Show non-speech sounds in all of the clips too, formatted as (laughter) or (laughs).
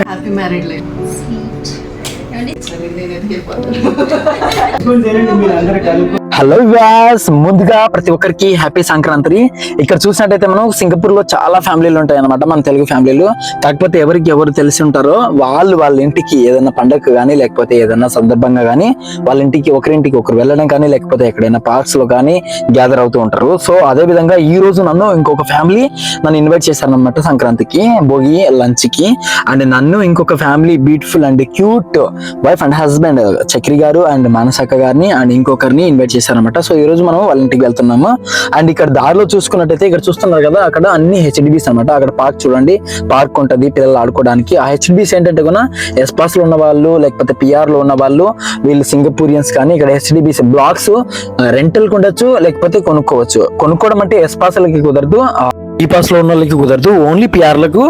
Happy married life hello Vyas ముందుగా ప్రతి ఒక్కరికి హ్యాపీ సంక్రాంతి. ఇక్కడ చూసినట్టయితే మనం సింగపూర్లో చాలా ఫ్యామిలీలు ఉంటాయి అనమాట మన తెలుగు ఫ్యామిలీలు. కాకపోతే ఎవరికి ఎవరు తెలిసి ఉంటారో వాళ్ళు వాళ్ళ ఇంటికి ఏదైనా పండగ కానీ లేకపోతే ఏదైనా సందర్భంగా కానీ వాళ్ళ ఇంటికి ఒకరింటికి ఒకరు వెళ్ళడం కానీ లేకపోతే ఎక్కడైనా పార్క్స్లో కానీ గ్యాదర్ అవుతూ ఉంటారు. సో అదే విధంగా ఈ రోజు నన్ను ఇంకొక ఫ్యామిలీ నన్ను ఇన్వైట్ చేశారనమాట సంక్రాంతికి భోగి లంచ్కి అండ్ నన్ను ఇంకొక family beautiful and cute wife and husband Chakri garu and మానసక్క గారిని అండ్ ఇంకొకరిని ఇన్వైట్ చేశారనమాట. సో ఈ రోజు మనం వాళ్ళ ఇంటికి వెళ్తున్నాము. అండ్ ఇక్కడ దారిలో చూసుకున్నట్టయితే ఇక్కడ చూస్తున్నారు కదా అక్కడ అన్ని హెచ్డిబిస్ అనమాట. అక్కడ పార్క్ చూడండి. పార్క్ ఉంటది పిల్లలు ఆడుకోవడానికి. ఆ హెచ్డిబిస్ ఏంటంటే కూడా ఎస్పాస్లో ఉన్న వాళ్ళు లేకపోతే పిఆర్లో ఉన్న వాళ్ళు వీళ్ళు సింగపూరియన్స్ కానీ ఇక్కడ హెచ్డిబిస్ బ్లాక్స్ రెంటల్ ఉండొచ్చు లేకపోతే కొనుక్కోవచ్చు. కొనుక్కోవడం అంటే ఎస్పాస్లకి కుదరదు ఈ పాస్లో ఉన్న వాళ్ళకి కుదరదు. ఓన్లీ పిఆర్లకు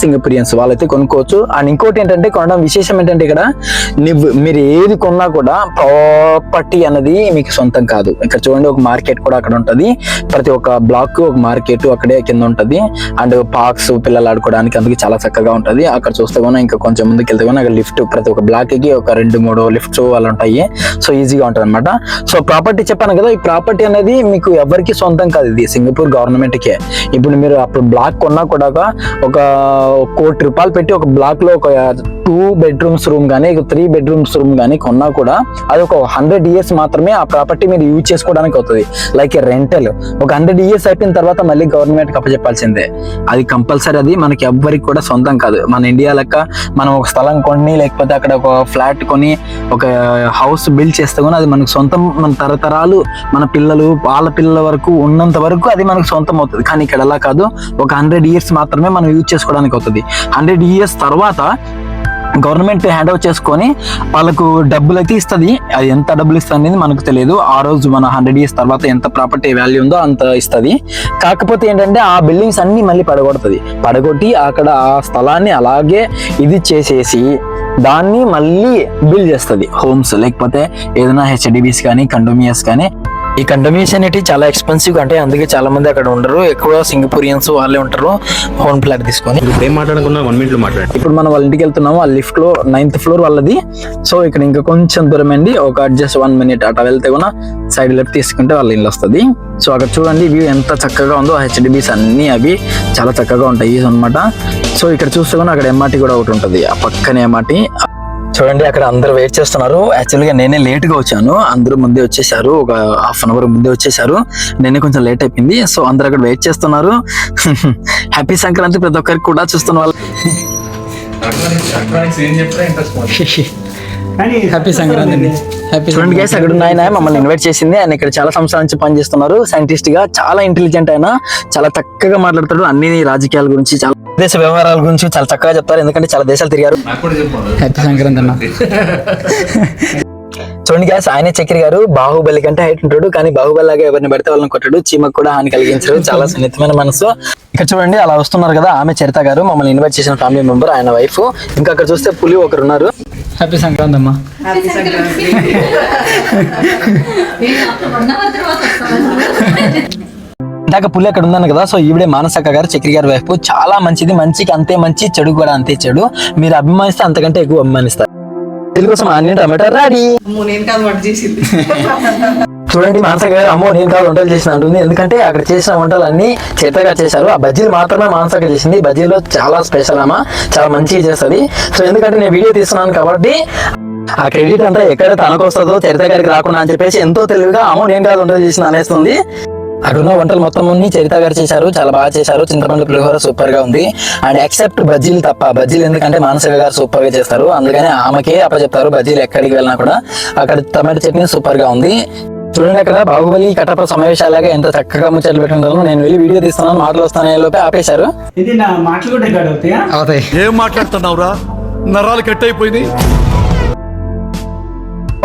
సింగపూరియన్స్ వాళ్ళైతే కొనుక్కోవచ్చు. అండ్ ఇంకోటి ఏంటంటే కొనడం విశేషం ఏంటంటే ఇక్కడ నువ్వు మీరు ఏది కొన్నా కూడా ప్రాపర్టీ అనేది మీకు సొంతం కాదు. ఇక్కడ చూడండి ఒక మార్కెట్ కూడా అక్కడ ఉంటుంది. ప్రతి ఒక్క బ్లాక్ ఒక మార్కెట్ అక్కడే కింద ఉంటుంది. అండ్ పార్క్స్ పిల్లలు ఆడుకోవడానికి అందుకే చాలా చక్కగా ఉంటుంది. అక్కడ చూస్తే కూడా ఇంకా కొంచెం ముందుకు వెళ్తే కూడా అక్కడ లిఫ్ట్ ప్రతి ఒక్క బ్లాక్కి ఒక రెండు మూడు లిఫ్ట్స్ వాళ్ళు ఉంటాయి. సో ఈజీగా ఉంటుంది అనమాట సో ప్రాపర్టీ చెప్పాను కదా ఈ ప్రాపర్టీ అనేది మీకు ఎవరికి సొంతం కాదు. ఇది సింగపూర్ గవర్నమెంట్ కే. ఇప్పుడు మీరు అప్పుడు బ్లాక్ కొన్నా కూడా ఒక కోటి రూపాయలు పెట్టి ఒక బ్లాక్లో ఒక టూ బెడ్రూమ్స్ రూమ్ కానీ త్రీ బెడ్రూమ్స్ రూమ్ కానీ కొన్నా కూడా అది ఒక హండ్రెడ్ ఇయర్స్ మాత్రమే ఆ ప్రాపర్టీ మీరు యూజ్ చేసుకోవడానికి అవుతుంది. లైక్ రెంటల్ ఒక హండ్రెడ్ ఇయర్స్ అయిపోయిన తర్వాత మళ్ళీ గవర్నమెంట్ అప్పచెప్పాల్సిందే. అది కంపల్సరీ అది మనకి ఎవ్వరికి కూడా సొంతం కాదు. మన ఇండియా లెక్క మనం ఒక స్థలం కొని లేకపోతే అక్కడ ఒక ఫ్లాట్ కొని ఒక హౌస్ బిల్డ్ చేస్తే కూడా అది మనకు సొంతం. మన తరతరాలు మన పిల్లలు వాళ్ళ పిల్లల వరకు ఉన్నంత వరకు అది మనకు సొంతం అవుతుంది. కానీ ఇక్కడ అలా కాదు. ఒక హండ్రెడ్ ఇయర్స్ మాత్రమే మనం యూజ్ చేసుకోవడానికి అవుతుంది. హండ్రెడ్ ఇయర్స్ తర్వాత గవర్నమెంట్ హ్యాండ్ ఓవర్ చేసుకొని వాళ్ళకు డబ్బులు అయితే ఇస్తుంది. అది ఎంత డబ్బులు ఇస్తుంది అనేది మనకు తెలియదు. ఆ రోజు మన హండ్రెడ్ ఇయర్స్ తర్వాత ఎంత ప్రాపర్టీ వాల్యూ ఉందో అంత ఇస్తుంది. కాకపోతే ఏంటంటే ఆ బిల్డింగ్స్ అన్ని మళ్ళీ పడగొడుతుంది. పడగొట్టి అక్కడ ఆ స్థలాన్ని అలాగే ఇది చేసేసి దాన్ని మళ్ళీ బిల్డ్ చేస్తుంది. హోమ్స్ లేకపోతే ఏదైనా హెచ్డిబిస్ కానీ కండోమియస్ కానీ ఈ కండోమియస్ అనేవి చాలా ఎక్స్పెన్సివ్ అంటే అందుకే చాలా మంది అక్కడ ఉండరు. ఎక్కువ సింగపూరియన్స్ వాళ్ళే ఉంటారు. హోమ్ ఫ్లాట్ తీసుకొని. ఇప్పుడు ఏం మాట్లాడుకున్నా వన్ మినిట్ మాట్లాడు. ఇప్పుడు మనం వాళ్ళ ఇంటికి వెళ్తున్నాము. ఆ లిఫ్ట్లో నైన్త్ ఫ్లోర్ వాళ్ళది. సో ఇక్కడ ఇంకా కొంచెం దూరం అండి. ఒక జస్ట్ వన్ మినిట్ అట్లా వెళ్తే కూడా సైడ్ లెఫ్ట్ తీసుకుంటే వాళ్ళ ఇల్లు వస్తుంది. సో అక్కడ చూడండి వ్యూ ఎంత చక్కగా ఉందో. హెచ్డిబిస్ అన్ని అవి చాలా చక్కగా ఉంటాయి. అనమాట సో ఇక్కడ చూస్తే కూడా అక్కడ ఎంఆర్టీ కూడా ఒకటి ఉంటుంది. ఆ పక్కనే ఎంఆర్టీ చూడండి అక్కడ అందరూ వెయిట్ చేస్తున్నారు. యాక్చువల్గా నేనే లేట్గా వచ్చాను. అందరూ ముందే వచ్చేసారు. ఒక హాఫ్ అన్ అవర్ ముందే వచ్చేసారు. నేనే కొంచెం లేట్ అయిపోయింది. సో అందరూ అక్కడ వెయిట్ చేస్తున్నారు. (laughs) హ్యాపీ సంక్రాంతి ప్రతి ఒక్కరికి కూడా చూస్తున్న వాళ్ళు హ్యాపీ (laughs) సంక్రాంతి. చూడండి గైస్ అక్కడ ఉన్న ఆయన మమ్మల్ని ఇన్వైట్ చేసింది. ఆయన ఇక్కడ చాలా సంవత్సరాల నుంచి పనిచేస్తున్నారు. సైంటిస్ట్గా చాలా ఇంటెలిజెంట్ ఆయన. చాలా చక్కగా మాట్లాడతాడు. అన్ని రాజకీయాల గురించి చాలా దేశ వ్యవహారాల గురించి చాలా చక్కగా చెప్తారు. ఎందుకంటే చాలా దేశాలు తిరిగారు. హ్యాపీ సంక్రాంతి అన్న. (laughs) చూడండి గ్యాస్ ఆయనే చక్రి గారు. బాహుబలి కంటే హైట్ ఉంటాడు. కానీ బాహుబలి లాగా ఎవరిని పడితే వాళ్ళని కొట్టాడు. చీమకు కూడా హాని కలిగించారు చాలా సున్నితమైన మనసు. ఇక్కడ చూడండి అలా వస్తున్నారు కదా. ఆమె చరిత గారు. మమ్మల్ని ఇన్వైట్ చేసిన ఫ్యామిలీ మెంబర్ ఆయన వైఫ్ ఇంకా అక్కడ చూస్తే పులి ఒకరు ఉన్నారు హ్యాపీ సంక్రాంతి అమ్మా ఇందాక పులి అక్కడ ఉందన్న కదా సో ఈవిడే మానసక్క గారు చక్రి గారి వైఫ్ చాలా మంచిది మంచికి అంతే మంచి చెడు కూడా అంతే చెడు. మీరు అభిమానిస్తే అంతకంటే ఎక్కువ అభిమానిస్తారు. తెలుగు కోసం ఆనియన్ టమాటా రెడీ. నేను కాదు వంట చేసింది. చూడండి మానసక్క గారు అమ్మో నేను కాదు వంటలు చేసిన అంటుంది. ఎందుకంటే అక్కడ చేసిన వంటలు అన్ని చేతగా చేశారు. ఆ బజ్జీలు మాత్రమే మానసగా చేసింది. బజ్జీలో చాలా స్పెషల్ అమ్మ. చాలా మంచిగా చేస్తుంది. సో ఎందుకంటే నేను వీడియో తీస్తున్నాను కాబట్టి ఆ క్రెడిట్ అంతా ఎక్కడ తనకు వస్తుందో చరిత గారికి రాకుండా అని చెప్పేసి ఎంతో తెలివిగా అమ్మో నేను కాదు వంటలు చేసిన అనేస్తుంది. అక్కడ ఉన్న వంటలు మొత్తం అన్ని చరిత గారు చేశారు. చాలా బాగా చేశారు. చింతపండు పులిహోర సూపర్గా ఉంది. అండ్ ఎక్సెప్ట్ బజ్జీలు తప్ప బజ్జీలు ఎందుకంటే మానసిక గారు సూపర్గా చేస్తారు. అందుకని ఆమెకే అప్పచెప్తారు. బజ్జీలు ఎక్కడికి వెళ్ళినా కూడా అక్కడ టమాటో చట్నీ సూపర్గా ఉంది. చూడండి అక్కడ బాహుబలి కట్టప సమావేశాలుగా ఎంత చక్కగా ముచ్చట్లు పెట్టుకుంటారు. నేను వెళ్ళి వీడియో తీస్తున్నాను మాటలు వస్తానే లోపే ఆపేశారు. ఇది నా మాటలు కూడా అవుతాయి? ఏం మాట్లాడుతున్నావురా? నరాలు కట్ అయిపోయింది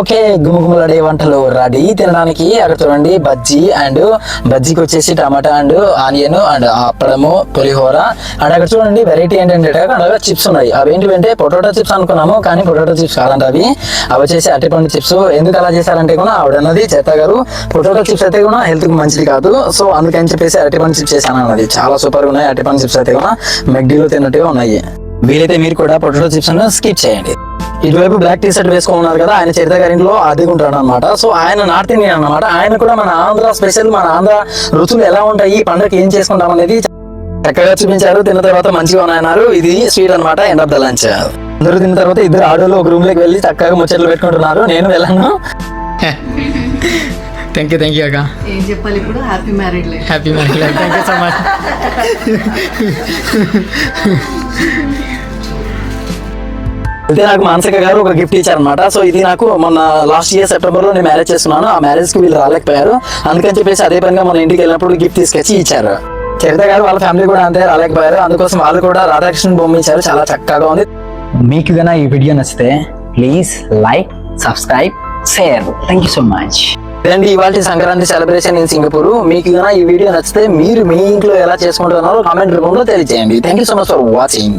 ఓకే గుమగుమలాడే వంటలు రెడీ. తినడానికి అక్కడ చూడండి బజ్జీ అండ్ బజ్జీకి వచ్చేసి టమాటా అండ్ ఆనియన్ అండ్ అప్పడము పులిహోర. అండ్ అక్కడ చూడండి వెరైటీ ఏంటంటే అక్కడ చిప్స్ ఉన్నాయి. అవి ఏంటంటే పొటాటో చిప్స్ అనుకున్నాము కానీ పొటాటో చిప్స్ కాదంట అవి. అవి వచ్చేసి అరటిపండు చిప్స్ ఎందుకు అలా చేశారంటే కూడా ఆవిడ అన్నది చేత గారు పొటాటో చిప్స్ అయితే కూడా హెల్త్కి మంచిది కాదు. సో అందుకని చెప్పేసి అరటిపండు చిప్స్ చేశాను అన్నది. చాలా సూపర్గా ఉన్నాయి అరటిపండు చిప్స్ అయితే కూడా. మెగ్డీలో తిన్నట్టుగా ఉన్నాయి. వీలైతే మీరు కూడా పొటాటో చిప్స్ స్కిప్ చేయండి. ఇటువైపు బ్లాక్ టీ షర్ట్ వేసుకున్నారు కదా ఆయన చరిత గారి ఇంట్లో అద్దెకుంటాడు అనమాట సో ఆయన నార్త్ ఇండియన్ అనమాట ఆయన కూడా మన ఆంధ్ర స్పెషల్ మన ఆంధ్ర రుచులు ఎలా ఉంటాయి ఈ పండుగకి ఏం చేసుకుంటాం అనేది చక్కగా చూపించారు. తిన్న తర్వాత మంచిగా ఉన్నాయన్నారు. ఇది స్వీట్ అన్నమాట. ఎండ్ ఆఫ్ ద లంచ్ అందరూ తిన్న తర్వాత ఇద్దరు ఆడోళ్ళు ఒక రూమ్లోకి వెళ్ళి చక్కగా ముచ్చట్లు పెట్టుకుంటున్నారు. నేను వెళ్ళాను. థ్యాంక్ యూ థ్యాంక్ యూ అక్క. ఏం చెప్పాలి ఇప్పుడు? Happy married life happy marriage life thank you so much అయితే నాకు మానసిక గారు ఒక గిఫ్ట్ ఇచ్చారనమాట సో ఇది నాకు మొన్న లాస్ట్ ఇయర్ సెప్టెంబర్లో నేను మ్యారేజ్ చేస్తున్నాను ఆ మ్యారేజ్కి వీళ్ళు రాలేకపోయారు. అందుకని చెప్పేసి అదే పనిగా మన ఇంటికి వెళ్ళినప్పుడు గిఫ్ట్ తీసుకొచ్చి ఇచ్చారు. చరిత గారు వాళ్ళ ఫ్యామిలీ కూడా అంతే రాలేకపోయారు. అందుకోసం వాళ్ళు కూడా రాధాకృష్ణ బొమ్మ ఇచ్చారు చాలా చక్కగా ఉంది. మీకు గన ఈ వీడియో నచ్చితే please like subscribe share thank you so much ఇదండి ఇవాళ సంక్రాంతి సెలబ్రేషన్ ఇన్ సింగపూర్ మీకు గన ఈ వీడియో నచ్చితే మీరు మీ ఇంట్లో ఎలా చేసుకుంటున్నారో కామెంట్ రూపంలో తెలియజేయండి. Thank you so much for watching